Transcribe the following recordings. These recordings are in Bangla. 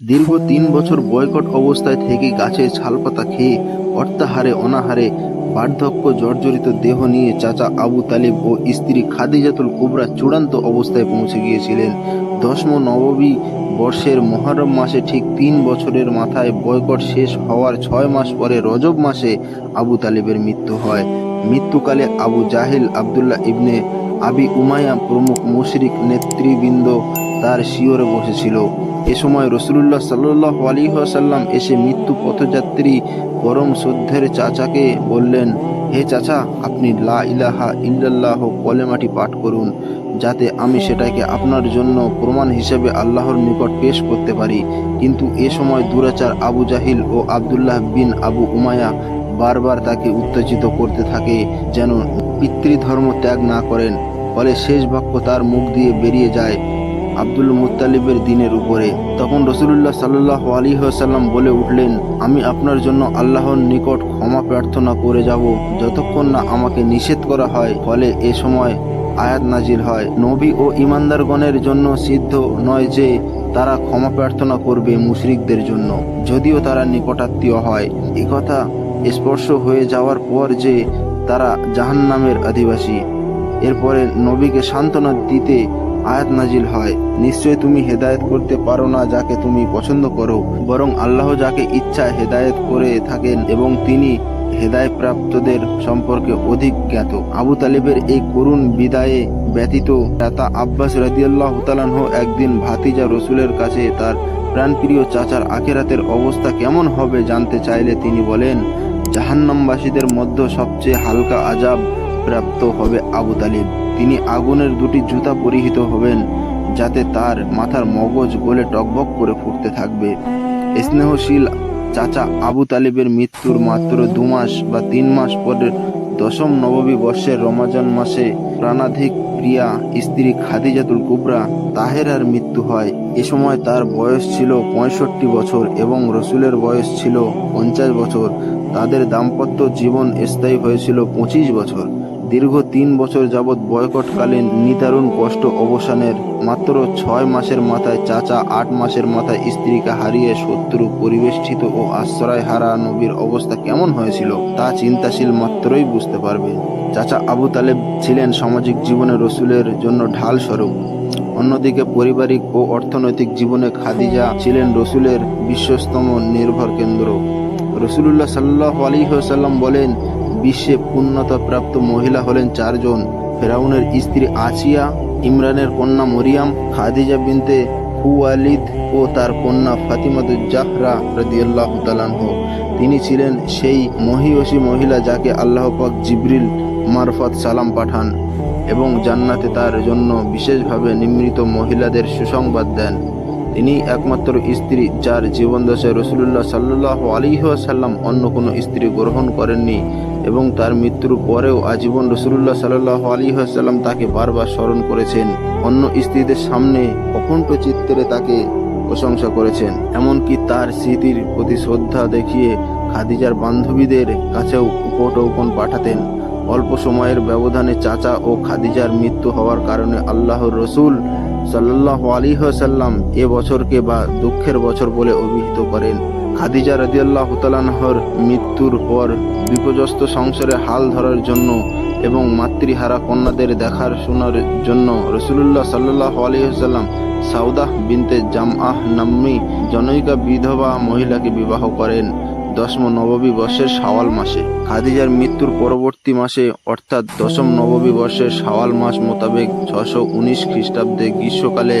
দীর্ঘ তিন বছর বয়কট অবস্থায় থেকে গাছে ছালপাতা খেয়ে অর্থাহারে অনাহারে বার্ধক্য জর্জরিত দেহ নিয়ে চাচা আবু তালিব ও স্ত্রী খাদিজাতুল কুবরা চূড়ান্ত অবস্থায় পৌঁছে গিয়েছিলেন। দশম নববী বর্ষের মহরম মাসে ঠিক তিন বছরের মাথায় বয়কট শেষ হওয়ার ছয় মাস পরে রজব মাসে আবু তালিবের মৃত্যু হয়। মৃত্যুকালে আবু জাহিল আবদুল্লাহ ইবনে আবি উমায়া প্রমুখ মুশরিক নেতৃবৃন্দ তার শিওরে বসেছিল। এ সময় রসুল্লাহ সাল্লাহ আলিহাসাল্লাম এসে মৃত্যু পথযাত্রী পরম শ্রদ্ধের চাচাকে বললেন, হে চাচা, আপনি লা ইলাহা ইল্লাল্লাহ কলেমাটি পাঠ করুন, যাতে আমি সেটাকে আপনার জন্য প্রমাণ হিসেবে আল্লাহর নিকট পেশ করতে পারি। কিন্তু এ সময় দুরাচার আবু জাহিল ও আবদুল্লাহ বিন আবু উমায়া বারবার তাকে উত্তেজিত করতে থাকে, যেন পিতৃধর্ম ত্যাগ না করেন। ফলে শেষ বাক্য তার মুখ দিয়ে বেরিয়ে যায়। আব্দুল মুত্তালিবের দিনের উপরে। তখন রসুল্লাহ সাল্লাহ আলিহাসাল্লাম বলে উঠলেন, আমি আপনার জন্য আল্লাহর নিকট ক্ষমা প্রার্থনা করে যাব। যতক্ষণ না আমাকে নিষেধ করা হয়, ফলে এ সময় আয়াত নাজিল হয়। নবী ও ইমানদারগণের জন্য সিদ্ধ নয় যে, তারা ক্ষমা প্রার্থনা করবে মুশরিকদের জন্য। যদিও তারা নিকটাত্মীয় হয়। একথা স্পর্শ হয়ে যাওয়ার পর যে, তারা জাহান্নামের আদিবাসী। এরপরে নবীকে সান্ত্বনা দিতে আয়াত নাজিল হয়। নিশ্চয় তুমি হেদায়েত করতে পারো না যাকে তুমি পছন্দ করো, বরং আল্লাহ যাকে ইচ্ছা হেদায়েত করে থাকেন এবং তিনি হেদায় প্রাপ্তদের সম্পর্কে অধিক জ্ঞাত। আবু তালিবের এই করুণ বিদায়ে ব্যতীত দাতা আব্বাস রাদিয়াল্লাহ তালানহ একদিন ভাতিজা রসুলের কাছে তার প্রাণপ্রিয় চাচার আখেরাতের অবস্থা কেমন হবে জানতে চাইলে তিনি বলেন, জাহান্নামবাসীদের মধ্যে সবচেয়ে হালকা আজাব প্রাপ্ত হবে আবু তালিব। তিনি আগুনের দুটি জুতা পরিহিত হবেন, যাতে তার মাথার মগজ গলে টকবক করে ফুটতে থাকবে। স্নেহশীল চাচা আবু তালিবের মৃত্যুর মাত্র দু মাস বা তিন মাস পরে দশম নবমী বর্ষের রমাজান মাসে প্রাণাধিক প্রিয়া স্ত্রী খাদিজাতুল কুবরা তাহেরার মৃত্যু হয়। এ সময় তার বয়স ছিল পঁয়ষট্টি বছর এবং রসুলের বয়স ছিল পঞ্চাশ বছর। তাদের দাম্পত্য জীবন স্থায়ী হয়েছিল পঁচিশ বছর। দীর্ঘ তিন বছর যাবৎ বয়কটকালীন নিদারুণ কষ্ট অবসানের মাত্র ছয় মাসের মাথায় চাচা, আট মাসের মাথায় স্ত্রীকে হারিয়ে শত্রু পরিবেষ্টিত ও আশ্রয় হারা নবীর অবস্থা কেমন হয়েছিল তা চিন্তাশীল মাত্রই বুঝতে পারবে। চাচা আবু তালেব ছিলেন সামাজিক জীবনে রসুলের জন্য ঢাল স্বরূপ অন্যদিকে পারিবারিক ও অর্থনৈতিক জীবনে খাদিজা ছিলেন রসুলের বিশ্বস্তম নির্ভর কেন্দ্র। রসুল্লাহ সাল্লাহ আলিহাসাল্লাম বলেন বিশ্বে পূর্ণতা প্রাপ্ত মহিলা হলেন চারজন। ফেরাউনের স্ত্রী আসিয়া, ইমরানের কন্যা মরিয়াম, খাদিজা বিনতে খুয়ালিদ ও তার কন্যা ফাতিমাদুজ্জাহরা রদিয়াল্লাহ তালানহ তিনি ছিলেন সেই মহিয়সী মহিলা যাকে আল্লাহ পাক জিবরিল মারফত সালাম পাঠান এবং জান্নাতে তার জন্য বিশেষভাবে নিমৃত মহিলাদের সুসংবাদ দেন। তিনি একমাত্র স্ত্রী যার জীবনদশায় রসুল্লাহ সাল্লাহ আলিহাসাল্লাম অন্য কোনো স্ত্রী গ্রহণ করেননি এবং তার মৃত্যুর পরেও আজীবন রসুল্লাহ সাল্লাহ আলিহাসাল্লাম তাকে বারবার স্মরণ করেছেন। অন্য স্ত্রীদের সামনে অকুণ্ঠ চিত্তরে তাকে প্রশংসা করেছেন। এমনকি তার স্মৃতির প্রতি শ্রদ্ধা দেখিয়ে খাদিজার বান্ধবীদের কাছেও উপটৌকন পাঠাতেন। অল্প সময়ের ব্যবধানে চাচা ও খাদিজার মৃত্যু হওয়ার কারণে আল্লাহর রসুল সাল্লাহ আলিহাসাল্লাম এ বছরকে বা দুঃখের বছর বলে অভিহিত করেন। খাদিজা রাদিয়াল্লাহ তালানহর মৃত্যুর পর বিপর্যস্ত সংসারে হাল ধরার জন্য এবং মাতৃহারা কন্যাদের দেখার শোনার জন্য রসুল্লাহ সাল্লাহ আলিহাল্লাম সাউদাহ বিনতে জামআহ নাম্মি জনৈকা বিধবা মহিলাকে বিবাহ করেন। দশম নববী বর্ষের শাওয়াল মাসে। খাদিজার মৃত্যুর পরবর্তী মাসে, অর্থাৎ দশম নববী বর্ষের শাওয়াল মাস মোতাবেক ছশো উনিশ খ্রিস্টাব্দে গ্রীষ্মকালে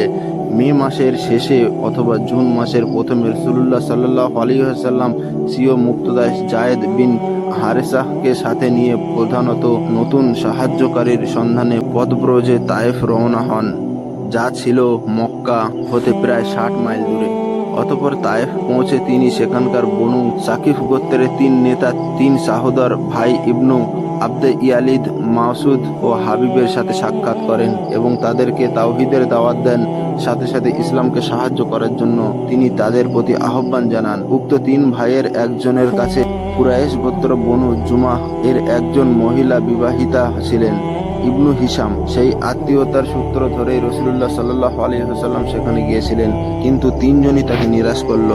মে মাসের শেষে অথবা জুন মাসের প্রথমে রসুল্লাহ সাল্লাহ আলিহাসাল্লাম সিও মুক্তদাস জায়েদ বিন হারেসাহকে সাথে নিয়ে প্রধানত নতুন সাহায্যকারীর সন্ধানে পদব্রজে তায়েফ রওনা হন, যা ছিল মক্কা হতে প্রায় ষাট মাইল দূরে। অতপর তায়েফ পৌঁছে তিনি সেখানকার বনু সাকিফ গোত্রের তিন নেতা, তিন সাহোদর ভাই ইবনু আব্দে ইয়ালিদ মাসুদ ও হাবিবের সাথে সাক্ষাৎ করেন এবং তাদেরকে তাওহিদের দাওয়াত দেন। সাথে সাথে ইসলামকে সাহায্য করার জন্য তিনি তাদের প্রতি আহ্বান জানান। উক্ত তিন ভাইয়ের একজনের কাছে কুরাইশ গোত্র বনু জুমাহ এর একজন মহিলা বিবাহিতা ছিলেন, ইবনু হিসাম সেই আত্মীয়তার সূত্র ধরেই রসুল্লাহ সাল্লাহ আলহিহাল্লাম সেখানে গিয়েছিলেন, কিন্তু তিনজনই তাকে নিরাশ করল।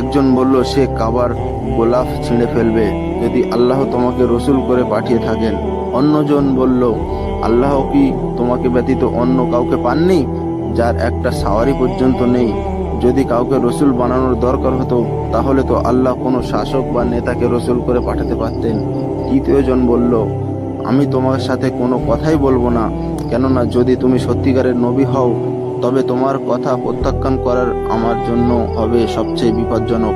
একজন বলল, সে কাবার গোলাপ ছিঁড়ে ফেলবে, যদি আল্লাহ তোমাকে রসুল করে পাঠিয়ে থাকেন। অন্যজন বলল, আল্লাহ কি তোমাকে ব্যতীত অন্য কাউকে পাননি, যার একটা সাওয়ারি পর্যন্ত নেই? যদি কাউকে রসুল বানানোর দরকার হতো, তাহলে তো আল্লাহ কোনো শাসক বা নেতাকে রসুল করে পাঠাতে পারতেন। তৃতীয় জন বলল, আমি তোমার সাথে কোনো কথাই বলব না। কেননা যদি তুমি সত্যিকারের নবী হও, তবে তোমার কথা প্রত্যাখ্যান করার আমার জন্য হবে সবচেয়ে বিপজ্জনক।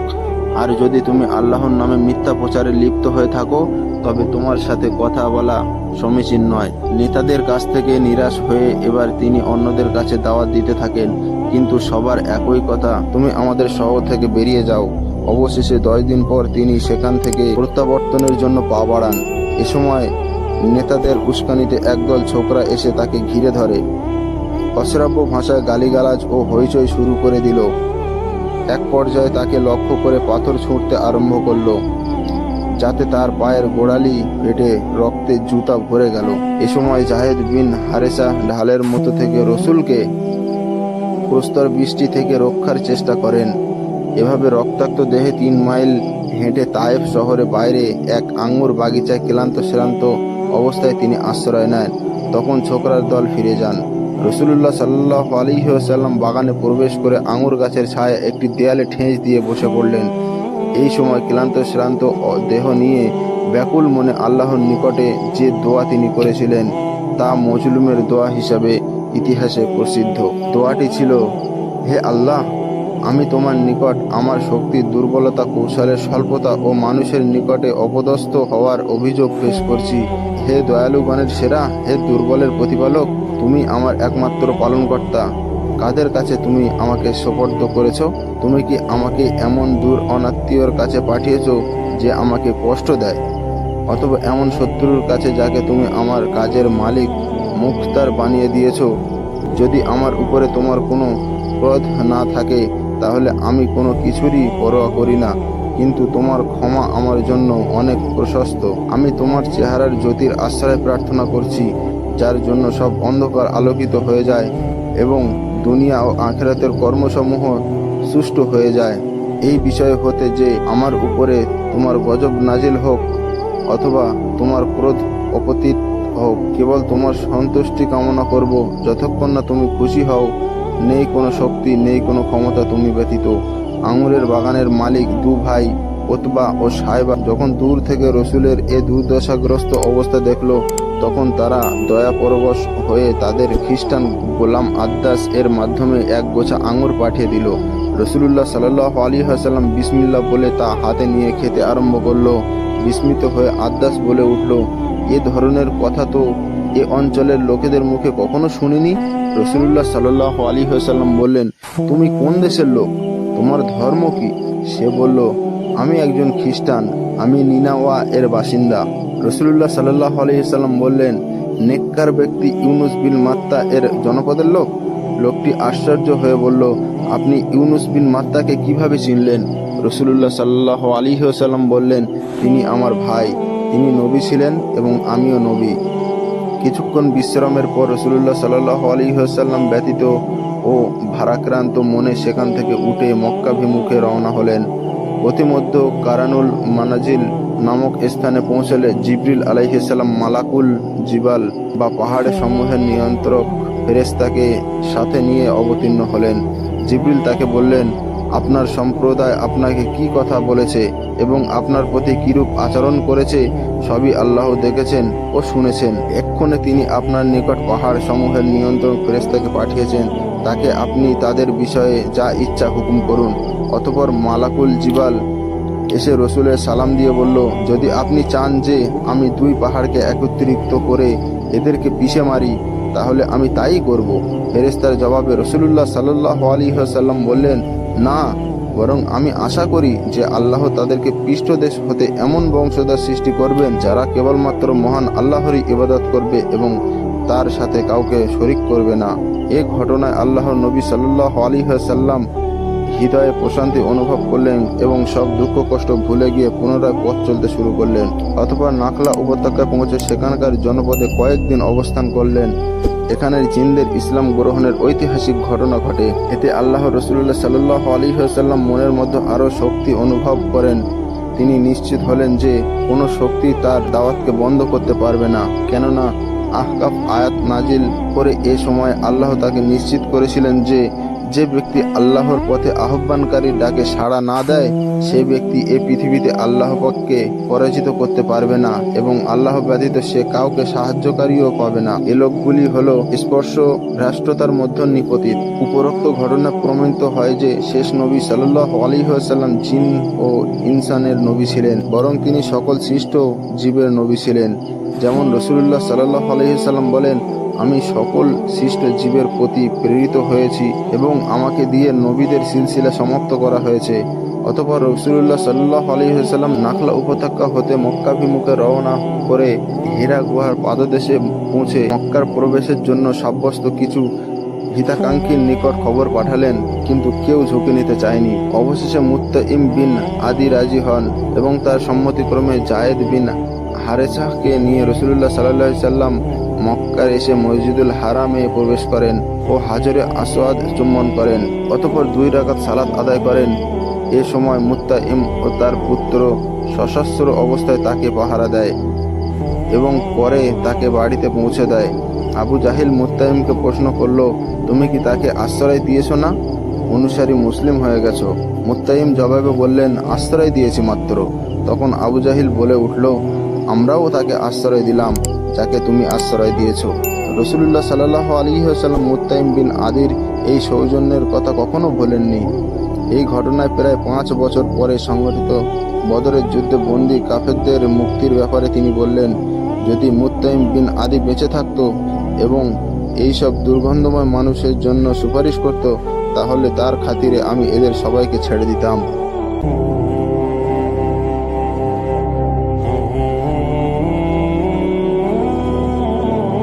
আর যদি তুমি আল্লাহর নামে মিথ্যা প্রচারে লিপ্ত হয়ে থাকো, তবে তোমার সাথে কথা বলা সমীচীন নয়। নেতাদের কাছ থেকে নিরাশ হয়ে এবার তিনি অন্যদের কাছে দাওয়াত দিতে থাকেন। কিন্তু সবার একই কথা, তুমি আমাদের শহর থেকে বেরিয়ে যাও। অবশেষে দশ দিন পর তিনি সেখান থেকে প্রত্যাবর্তনের জন্য পা বাড়ান। এ সময় নেতাদের উস্কানিতে একদল ছোকরা এসে তাকে ঘিরে ধরে। অশ্রাব্য ভাষায় গালিগালাজ ও হইচই শুরু করে দিল। এক পর্যায়ে তাকে লক্ষ্য করে পাথর ছুঁড়তে আরম্ভ করল, যাতে তার পায়ের গোড়ালি ফেটে রক্তে জুতা ভরে গেল। এ সময় জাহেদ বিন হারেসা ঢালের মতো থেকে রসুলকে প্রস্তর বৃষ্টি থেকে রক্ষার চেষ্টা করেন। এভাবে রক্তাক্ত দেহে তিন মাইল হেঁটে তায়েফ শহরে বাইরে এক আঙ্গুর বাগিচায় ক্লান্ত শ্রান্ত অবস্থায় তিনি আশ্রয় নেন। তখন ছোকরার দল ফিরে যান। রসুল্লাহ সাল্লাহ আলিহাল্লাম বাগানে প্রবেশ করে আঙুর গাছের ছায়া একটি দেয়ালে ঠেঁচ দিয়ে বসে পড়লেন। এই সময় ক্লান্ত শ্রান্ত দেহ নিয়ে ব্যাকুল মনে আল্লাহর নিকটে যে দোয়া তিনি করেছিলেন, তা মজলুমের দোয়া হিসাবে ইতিহাসে প্রসিদ্ধ। দোয়াটি ছিল, হে আল্লাহ, আমি তোমার নিকট আমার শক্তির দুর্বলতা কৌশলের স্বল্পতা ও মানুষের নিকটে অপদস্থ হওয়ার অভিযোগ পেশ করছি। হে দয়ালুগণের সেরা, হে দুর্বলের প্রতিপালক, তুমি আমার একমাত্র পালনকর্তা। কাদের কাছে তুমি আমাকে সোপর্দ করেছ? তুমি কি আমাকে এমন দূর অনাত্মীয়র কাছে পাঠিয়েছ যে আমাকে কষ্ট দেয়? অথবা এমন শত্রুর কাছে যাকে তুমি আমার কাজের মালিক মুখতার বানিয়ে দিয়েছ। যদি আমার উপরে তোমার কোনো ক্রোধ না থাকে, তাহলে আমি কোনো কিছুরই পরোয়া করি না। কিন্তু তোমার ক্ষমা আমার জন্য অনেক প্রশস্ত। আমি তোমার চেহারার জ্যোতির আশ্রয় প্রার্থনা করছি, যার জন্য সব অন্ধকার আলোকিত হয়ে যায় এবং দুনিয়া ও আখেরাতের কর্মসমূহ সুষ্ঠু হয়ে যায়। এই বিষয় হতে যে আমার উপরে তোমার গজব নাজিল হোক, অথবা তোমার ক্রোধ অপতীত হোক কেবল তোমার সন্তুষ্টি কামনা করব। যতক্ষণ না তুমি খুশি হও, নেই কোনো শক্তি, নেই কোনো ক্ষমতা তুমি ব্যতীত। আঙুরের বাগানের মালিক দু ভাই, ওতবা ও সাহেবা যখন দূর থেকে রসুলের এ দুর্দশাগ্রস্ত অবস্থা দেখল, তখন তারা দয়া পরবশ হয়ে তাদের খ্রিস্টান গোলাম আদ্দাস এর মাধ্যমে এক গোছা আঙুর পাঠিয়ে দিল। রসুলুল্লাহ সাল্লাহ আলী হাসাল্লাম বিসমিল্লা বলে তা হাতে নিয়ে খেতে আরম্ভ করল। বিস্মিত হয়ে আদ্দাস বলে উঠল এ ধরনের কথা তো এ অঞ্চলের লোকেদের মুখে কখনো শুনিনি? রসুলুল্লাহ সাল্লাহ আলী হাসাল্লাম বললেন, তুমি কোন দেশের লোক? তোমার ধর্ম কি? সে বলল, আমি একজন খ্রিস্টান, আমি নিনাওয়া এর বাসিন্দা। রসুলুল্লাহ সাল্লাহ আলহিসাল্লাম বললেন, নেককার ব্যক্তি ইউনুস বিন মাত্তা এর জনপদের লোক? লোকটি আশ্চর্য হয়ে বলল, আপনি ইউনুস বিন মাত্তাকে কীভাবে চিনলেন? রসুলুল্লাহ সাল্লাহ আলিহাসাল্লাম বললেন, তিনি আমার ভাই। তিনি নবী ছিলেন এবং আমিও নবী। কিছুক্ষণ বিশ্রামের পর রসুলুল্লাহ সাল্লাহ আলিহাসাল্লাম ব্যতীত ও ভারাক্রান্ত মনে সেখান থেকে উঠে মক্কাভিমুখে রওনা হলেন। প্রতিমধ্য কারানুল মানাজিল নামক স্থানে পৌঁছলে জিবরিল আলাইহিসাল্লাম মালাকুল জিবাল বা পাহাড়ের সমূহের নিয়ন্ত্রক ফেরেস্তাকে সাথে নিয়ে অবতীর্ণ হলেন। জিবরিল তাকে বললেন, আপনার সম্প্রদায় আপনাকে কি কথা বলেছে? এবং আপনার প্রতি কিরূপ আচরণ করেছে, সবই আল্লাহ দেখেছেন ও শুনেছেন। এক্ষণে তিনি আপনার নিকট পাহাড় সমূহের নিয়ন্ত্রণ ফেরেস্তাকে পাঠিয়েছেন। তাকে আপনি তাদের বিষয়ে যা ইচ্ছা হুকুম করুন। অতপর মালাকুল জিবাল এসে রসুলের সালাম দিয়ে বলল, যদি আপনি চান যে আমি দুই পাহাড়কে একত্রিত করে এদেরকে পিষে মারি, তাহলে আমি তাই করব। ফেরেস্তার জবাবে রসুল্লাহ সাল্লাহ আলী সাল্লাম বললেন, না বরং আমি আশা করি যে আল্লাহ তাদেরকে পৃষ্ঠদেশ হতে এমন বংশধর সৃষ্টি করবেন যারা কেবলমাত্র মহান আল্লাহরই ইবাদত করবে এবং তার সাথে কাউকে শরিক করবে না। এ ঘটনায় আল্লাহর নবী সাল্লাহ আলী সাল্লাম হৃদয়ে প্রশান্তি অনুভব করলেন এবং সব দুঃখ কষ্ট ভুলে গিয়ে পুনরায় পথ চলতে শুরু করলেন। অথবা নাখলা উপত্যকায় পৌঁছে সেখানকার জনপদে কয়েকদিন অবস্থান করলেন। এখানের জিনদের ইসলাম গ্রহণের ঐতিহাসিক ঘটনা ঘটে। এতে আল্লাহ রসুল্লাহ সাল্লাহ আলী সাল্লাম মনের মধ্যে আরও শক্তি অনুভব করেন। তিনি নিশ্চিত হলেন যে কোনো শক্তি তার দাওয়াতকে বন্ধ করতে পারবে না। কেননা আহকাফ আয়াত নাজিল করে এ সময় আল্লাহ তাকে নিশ্চিত করেছিলেন যে যে ব্যক্তি আল্লাহর পথে আহ্বানকারীর ডাকে সাড়া না দেয় সেই ব্যক্তি এ পৃথিবীতে আল্লাহ পাককে পরাজিত করতে পারবে না এবং আল্লাহ ব্যতীত সে কাউকে সাহায্যকারীও পাবে না। এ লোকগুলি হল স্পর্শ ভ্রাষ্টতার মধ্যে নিপতিত। উপরোক্ত ঘটনা প্রমাণিত হয় যে শেষ নবী সাল্লাহ আলী সাল্লাম জিন ও ইনসানের নবী ছিলেন, বরং তিনি সকল সৃষ্ট জীবের নবী ছিলেন। যেমন রসুল্লাহ সাল্লাহ আলহিসাল্লাম বলেন আমি সকল সৃষ্ট জীবের প্রতি প্রেরিত হয়েছি এবং আমাকে দিয়ে নবীদের সিলসিলা সমাপ্ত করা হয়েছে। অতপর রসুল্লাহ সাল্লাহ আলহিহাল্লাম নাখলা উপত্যকা হতে মক্কাভিমুখে রওনা করে হীরা গুহার পাদদেশে পৌঁছে মক্কার প্রবেশের জন্য সাব্যস্ত কিছু হিতাকাঙ্ক্ষীর নিকট খবর পাঠালেন, কিন্তু কেউ ঝুঁকি নিতে চায়নি। অবশেষে মুত্তাইম বিন আদি রাজি হন এবং তার সম্মতিক্রমে জায়েদ বিন হারেসাহকে নিয়ে রসুল্লাহ সাল্লাহ সাল্লাম মক্কার এসে মসজিদুল হারামে প্রবেশ করেন ও হাজরে আসওয়াদ চুম্বন করেন, অতপর দুই রাকাত সালাত আদায় করেন। এ সময় মুত্তাইম ও তার পুত্র সশস্ত্র অবস্থায় তাকে পাহারা দেয় এবং পরে তাকে বাড়িতে পৌঁছে দেয়। আবু জাহিল মুত্তাইমকে প্রশ্ন করল, তুমি কি তাকে আশ্রয় দিয়েছ না? অনুসারী, মুসলিম হয়ে গেছ। মুত্তাইম জবাবে বললেন, আশ্রয় দিয়েছি মাত্র। তখন আবু জাহিল বলে উঠল, আমরাও তাকে আশ্রয় দিলাম। যাকে তুমি আশ্রয় দিয়েছ। রসুল্লাহ সাল্লাহ আলী সাল্লাম মুত্তাইম বিন আদির এই সৌজন্যের কথা কখনো ভোলেননি। এই ঘটনায় প্রায় পাঁচ বছর পরে সংঘটিত বদরের যুদ্ধে বন্দি কাফেরদের মুক্তির ব্যাপারে তিনি বললেন, যদি মুত্তাইম বিন আদি বেঁচে থাকতো এবং এইসব দুর্গন্ধময় মানুষের জন্য সুপারিশ করত, তাহলে তার খাতিরে আমি এদের সবাইকে ছেড়ে দিতাম।